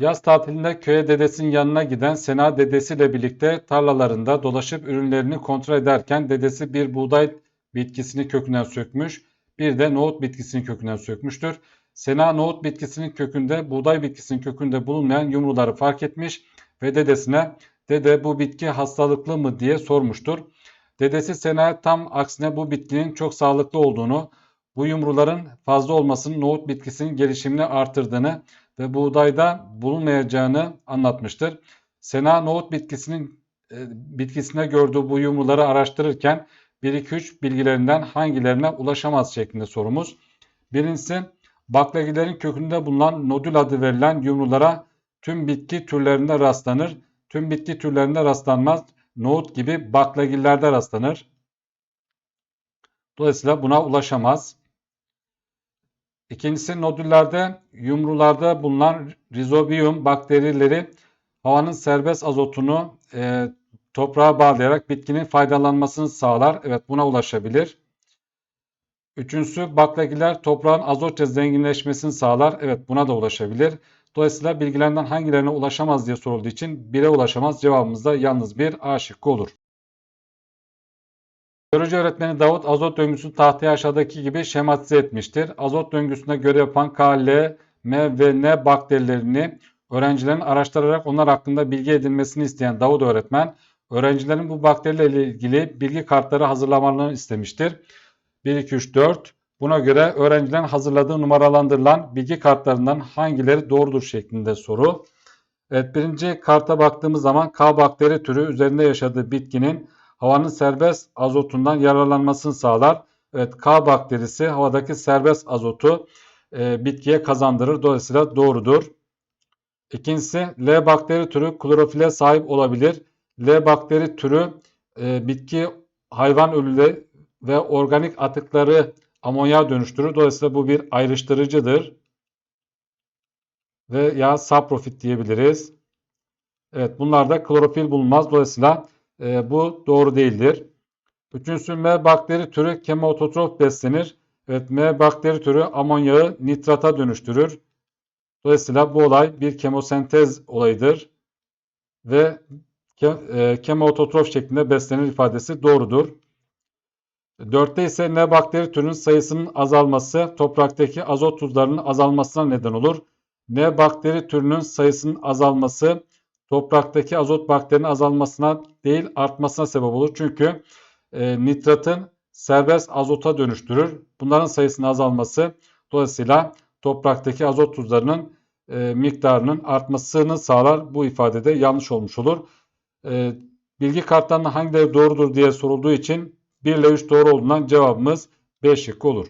Yaz tatilinde köye dedesinin yanına giden Sena dedesiyle birlikte tarlalarında dolaşıp ürünlerini kontrol ederken dedesi bir buğday bitkisini kökünden sökmüş, bir de nohut bitkisini kökünden sökmüştür. Sena nohut bitkisinin kökünde, buğday bitkisinin kökünde bulunmayan yumruları fark etmiş ve dedesine "Dede bu bitki hastalıklı mı?" diye sormuştur. Dedesi Sena'ya tam aksine bu bitkinin çok sağlıklı olduğunu, bu yumruların fazla olmasının nohut bitkisinin gelişimini artırdığını ve buğdayda bulunmayacağını anlatmıştır. Sena nohut bitkisinin e, bitkisine gördüğü bu yumruları araştırırken 1-2-3 bilgilerinden hangilerine ulaşamaz şeklinde sorumuz. Birincisi baklagillerin kökünde bulunan nodül adı verilen yumrulara tüm bitki türlerinde rastlanır. Tüm bitki türlerinde rastlanmaz. Nohut gibi baklagillerde rastlanır. Dolayısıyla buna ulaşamaz. İkincisi nodüllerde, yumrularda bulunan rizobiyum bakterileri havanın serbest azotunu e, toprağa bağlayarak bitkinin faydalanmasını sağlar. Evet buna ulaşabilir. Üçüncüsü baklagiller toprağın azotça zenginleşmesini sağlar. Evet buna da ulaşabilir. Dolayısıyla bilgilerinden hangilerine ulaşamaz diye sorulduğu için 1'e ulaşamaz. Cevabımız da yalnız bir A olur. Biyoloji öğretmeni Davut azot döngüsünü tahtaya aşağıdaki gibi şematize etmiştir. Azot döngüsünde görev yapan K, L, M ve N bakterilerini öğrencilerin araştırarak onlar hakkında bilgi edinmesini isteyen Davut öğretmen, öğrencilerin bu bakterilerle ilgili bilgi kartları hazırlamalarını istemiştir. 1, 2, 3, 4. Buna göre öğrencilerin hazırladığı numaralandırılan bilgi kartlarından hangileri doğrudur şeklinde soru. Evet birinci karta baktığımız zaman K bakteri türü üzerinde yaşadığı bitkinin havanın serbest azotundan yararlanmasını sağlar. Evet K bakterisi havadaki serbest azotu e, bitkiye kazandırır. Dolayısıyla doğrudur. İkincisi L bakteri türü klorofile sahip olabilir. L bakteri türü e, bitki hayvan ölüleri ve organik atıkları amonya dönüştürür. Dolayısıyla bu bir ayrıştırıcıdır. Ve ya saprofit diyebiliriz. Evet bunlarda klorofil bulunmaz. Dolayısıyla e, bu doğru değildir. Üçüncüsü M bakteri türü kemototrof beslenir. Evet M bakteri türü amonyağı nitrata dönüştürür. Dolayısıyla bu olay bir kemosentez olayıdır. Ve ke, e, kemototrof şeklinde beslenir ifadesi doğrudur. Dörtte ise N bakteri türünün sayısının azalması topraktaki azot tuzlarının azalmasına neden olur. N bakteri türünün sayısının azalması topraktaki azot bakterinin azalmasına değil artmasına sebep olur. Çünkü e, nitratın serbest azota dönüştürür. Bunların sayısının azalması dolayısıyla topraktaki azot tuzlarının e, miktarının artmasını sağlar. Bu ifadede yanlış olmuş olur. E, bilgi kartlarının hangileri doğrudur diye sorulduğu için 1 ile 3 doğru olduğundan cevabımız B şıkkı olur.